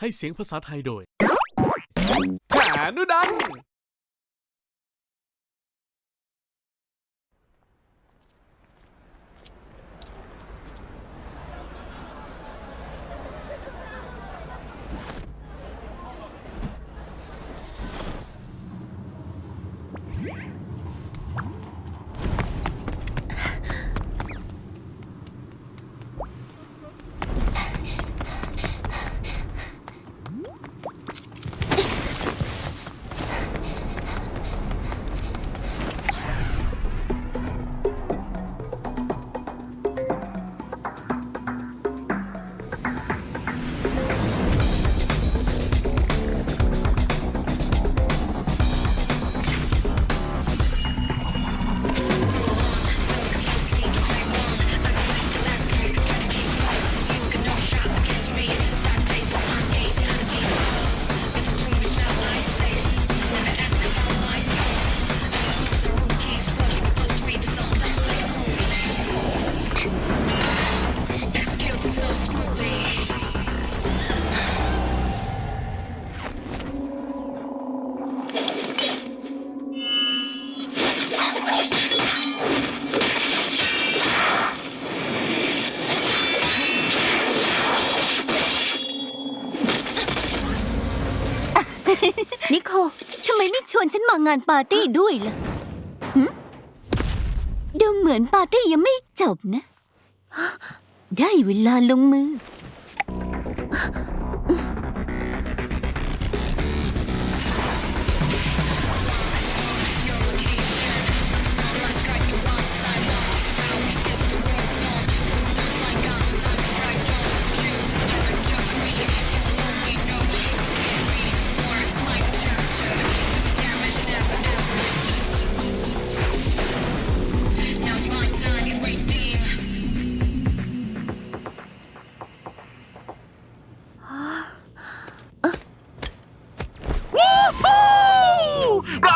ให้เสียงภาษาไทยโดยแขนุดัน นิโคทำไมไม่ชวนฉันมางานปาร์ตี้ด้วยล่ะหึดูเหมือนปาร์ตี้ยังไม่จบนะ ได้เวลาลงมือ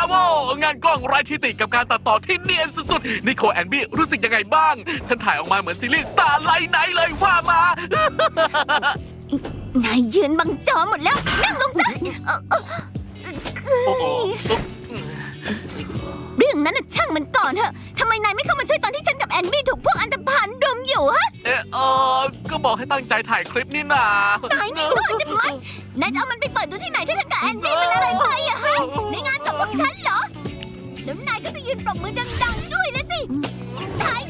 โวงานกล้องไร้ที่ติกับการตัดต่อที่เนียนสุดๆนิโคแอนบี้รู้สึกยังไงบ้าง ฉันถ่ายออกมาเหมือนซีรีส์สตาร์ไลท์ไหนเลยว่ามา นายยืนบังจอหมดแล้ว นั่งลงซะเอ่อเอ่อโอ้โห เรื่องนั้นน่ะช่างมันก่อนเถอะทำไมนายไม่เข้ามาช่วย บอกให้ตั้งใจถ่ายคลิปนี่นาตายนี่โง่จะมัดนายจะเอามันไปเปิดดูที่ไหนถ้าฉันกับแอนมี่เป็นอะไรไปอะฮะ ในงานศพพวกฉันเหรอ แล้วนายก็จะยืนปรบมือดังๆด้วยนะสิตาย